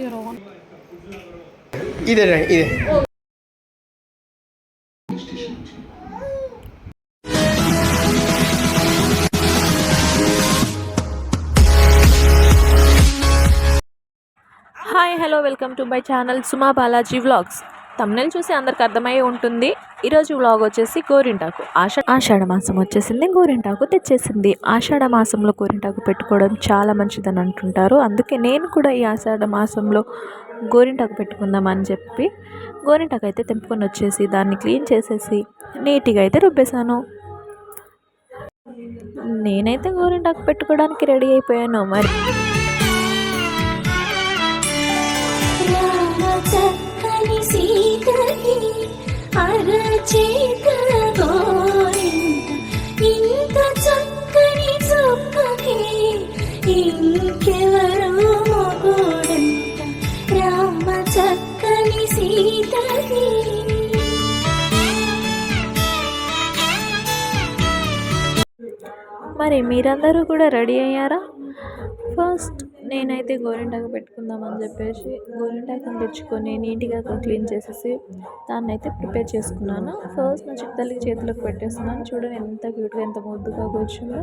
Zero one ఇదే ఇదే hi hello welcome to my channel Suma Balaji vlogs thumbnail చూసి అందరికి అర్థమయ్యే ఉంటుంది. ఈరోజు వ్లాగ్ వచ్చేసి గోరింటాకు. ఆషా ఆషాఢ మాసం వచ్చేసింది గోరింటాకు తెచ్చేసింది. ఆషాఢ మాసంలో గోరింటాకు పెట్టుకోవడం చాలా మంచిదని అంటుంటారు. అందుకే నేను కూడా ఈ ఆషాఢ మాసంలో గోరింటాకు పెట్టుకుందామని చెప్పి గోరింటాకు అయితే తెంపుకొని వచ్చేసి దాన్ని క్లీన్ చేసేసి నీట్గా అయితే రుబ్బేశాను. నేనైతే గోరింటాకు పెట్టుకోవడానికి రెడీ అయిపోయాను మరి మరి మీరందరూ కూడా రెడీ అయ్యారా? ఫస్ట్ నేనైతే గోరింటాకు పెట్టుకుందామని చెప్పేసి గోరింటాకుని తెచ్చుకొని నీట్గా క్లీన్ చేసేసి దాన్ని అయితే ప్రిపేర్ చేసుకున్నాను. ఫస్ట్ నా చిట్టి తల్లి చేతిలోకి పెట్టేస్తున్నాను. చూడండి ఎంత క్యూట్గా ఎంత ముద్దుగా కూర్చుందో.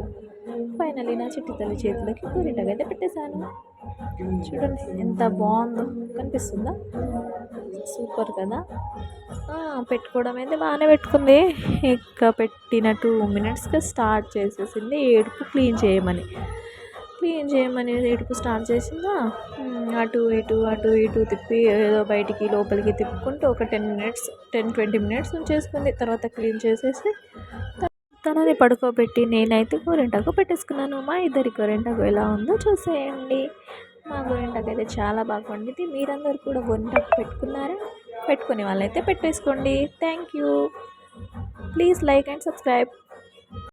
ఫైనలీ నా చిట్టి తల్లి చేతిలోకి గోరింటాకు అయితే పెట్టేశాను. చూడండి ఎంత బాగుందో. కనిపిస్తుందా? సూపర్ కదా. పెట్టుకోవడం అయితే బాగానే పెట్టుకుంది. ఇంకా పెట్టిన టూ మినిట్స్గా స్టార్ట్ చేసేసింది. ఏడుపు క్లీన్ చేయమని. క్లీన్ చేయమని ఏడుపు స్టార్ట్ చేసిందా? అటు ఇటు అటు ఇటు తిప్పి ఏదో బయటికి లోపలికి తిప్పుకుంటూ ఒక ten minutes ten twenty minutes ఉంచేసుకుంది. తర్వాత క్లీన్ చేసేసి త- తనని పడుకోబెట్టి నేనైతే గోరింటాకు పెట్టేసుకున్నాను. మా ఇద్దరి గోరింటాకు ఎలా ఉందో చూసేయండి. మా గోరింటాకు అయితే చాలా బాగా వండింది. మీరందరూ కూడా గోరింటాకు పెట్టుకున్నారా? పెట్టుకునే వాళ్ళైతే పెట్టేసుకోండి. Thank you please like and subscribe